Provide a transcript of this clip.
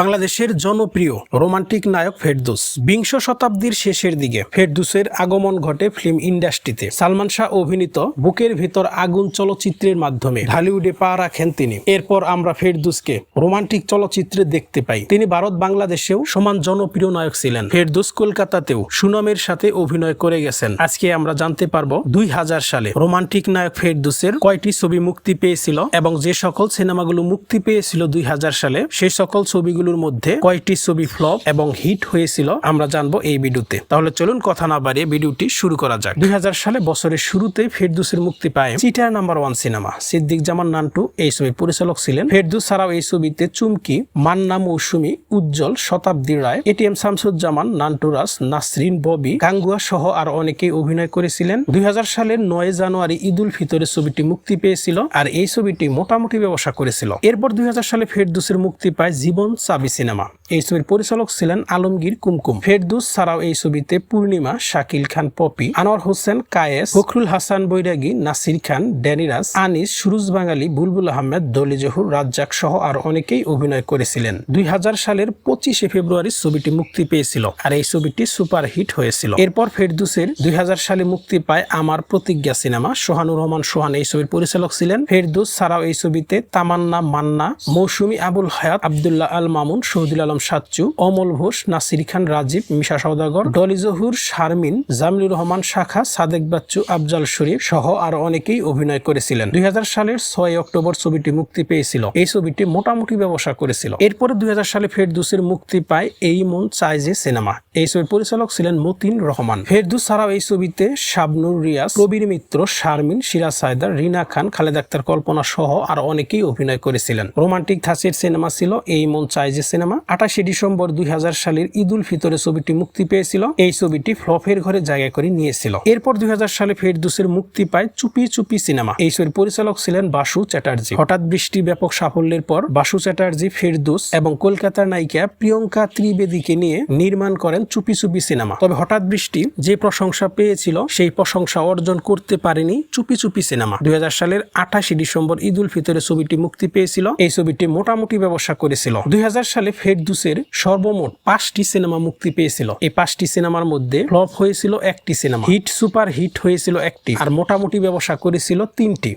বাংলাদেশের জনপ্রিয় রোমান্টিক নায়ক ফেরদুস। বিংশ শতাব্দীর শেষের দিকে ফেরদুসের আগমন ঘটে ফিল্ম ইন্ডাস্ট্রিতে। সালমান শাহ অভিনীত বুকের ভিতর আগুন চলচ্চিত্রের মাধ্যমে ঢালিউডে পা রাখেন তিনি। এরপর আমরা ফেরদুসকে রোমান্টিক চলচ্চিত্রে দেখতে পাই। তিনি ভারত বাংলাদেশেও সমান জনপ্রিয় নায়ক ছিলেন। ফেরদুস কলকাতাতেও সুনামের সাথে অভিনয় করে গেছেন। আজকে আমরা জানতে পারব দুই হাজার সালে রোমান্টিক নায়ক ফেরদুসের কয়টি ছবি মুক্তি পেয়েছিল এবং যে সকল সিনেমাগুলো মুক্তি পেয়েছিল দুই হাজার সালে সেই সকল ছবিগুলোর মধ্যে কয়টি ছবি ফ্লপ এবং হিট হয়েছিল, আমরা জানব এই ভিডিওতে। তাহলে চলুন কথা না বাড়িয়ে ভিডিওটি শুরু করা যাক। দুই সালে বছরের শুরুতেই ফেরদুসের মুক্তি পায় cheater number one cinema. Siddique Zaman Nantu এই ছবির পরিচালক ছিলেন। ফেরদুস ছাড়াও এই ছবিতে চুমকি, মান্না মৌসুমী, উজ্জ্বল শতাব্দী রায় এটিএম শামসুজ্জামান নান্টুরাস নাসরিন, ববি, গাঙ্গুয়া সহ আর অনেকেই অভিনয় করেছিলেন। দুই হাজার সালের নয় জানুয়ারি ঈদ উল ফিতরের ছবিটি মুক্তি পেয়েছিল আর এই ছবিটি মোটামুটি ব্যবসা করেছিল। এরপর দুই হাজার সালে ফেরদুসের মুক্তি পায় জীবন চাবি সিনেমা। এই ছবির পরিচালক ছিলেন আলমগীর কুমকুম। ফেরদুস ছাড়াও এই ছবিতে পূর্ণিমা, শাকিল খান, পপি, আনোয়ার হোসেন, কায়েস, ফখরুল হাসান, বৈরাগী, নাসির খান ড্যানিরাজ আনিস, সুরুজ বাঙালি, বুলবুল আহমেদ, দলি জহুর, রাজ্জাক সহ আর অনেকেই অভিনয় করেছিলেন। দুই সালের পঁচিশে ফেব্রুয়ারি ছবিটি মুক্তি পেয়েছিল আর এই ছবিটি সুপার হিট হয়েছিল। এরপর ফেরদুসের দুই হাজার সালে মুক্তি পায় আমার প্রতিজ্ঞা সিনেমা। সোহানুর রহমান সোহান এই ছবির পরিচালক ছিলেন। ফেরদুস ছাড়াও এই ছবিতে তামান্না, মান্না, মৌসুমী আবুল হায়াত, আবদুল্লাহ আল মামুন, শহীদুল আলম সাচ্চু, অমল ঘোষ, নাসির খান রাজীব, মিশা সওদাগর, ডলি জহুর, শারমিন, জামিলুর রহমান শাখা, সাদেক বাচ্চু, আফজাল শরীফ সহ আর অনেকেই অভিনয় করেছিলেন। দুই সালের ছয় অক্টোবর ছবিটি মুক্তি পেয়েছিল। এই ছবিটি মোটামুটি ব্যবসা করেছিল। এরপরে দুই সালে ফেরদুসের মুক্তি পায় এই মন চাইজে সিনেমা। এই ছবির পরিচালক ছিলেন মতিন রহমান। ফেরদুস ছাড়াও এই ছবিতে শাবনুর রিয়াজ, প্রবীর মিত্র, শারমিন সিরাজ সায়দার, রিনা খান, খালেদ আক্তার কল্পনা সহ আর অনেকেই অভিনয় করেছিলেন। রোমান্টিক ধাঁচের সিনেমা ছিল এই মন চাইজে সিনেমা। আঠাশে ডিসেম্বর দুই হাজার সালের ঈদ উল ফিতরে ছবিটি মুক্তি পেয়েছিল। এই ছবিটি ফ্লপের ঘরে জায়গা করে নিয়েছিল। এরপর দুই হাজার সালে ফেরদুসের মুক্তি পায় চুপি চুপি সিনেমা। এই ছবির পরিচালক ছিলেন বাসু চ্যাটার্জি। হঠাৎ বৃষ্টি ব্যাপক সাফল্যের পর বাসু চ্যাটার্জি, ফেরদুস এবং কলকাতার নায়িকা প্রিয়ঙ্কা ত্রিবেদীকে নিয়ে নির্মাণ করেন চুপি চুপি সিনেমা। তবে হঠাৎ বৃষ্টি যে প্রশংসা পেয়েছিল, সেই প্রশংসা অর্জন করতে পারেনি চুপি চুপি সিনেমা। দুই হাজার সালের আঠাশে ডিসেম্বর ঈদ উল ফিতরে ছবিটি মুক্তি পেয়েছিল। এই ছবিটি মোটামুটি ব্যবসা করেছিল। দুই হাজার সালে ফেরদুসের সর্বমোট পাঁচটি সিনেমা মুক্তি পেয়েছিল। এই পাঁচটি সিনেমার মধ্যে ফ্লপ হয়েছিল একটি সিনেমা। হিট সুপার হিট হয়েছিল একটি, আর মোটামুটি ব্যবসা করেছিল তিনটি।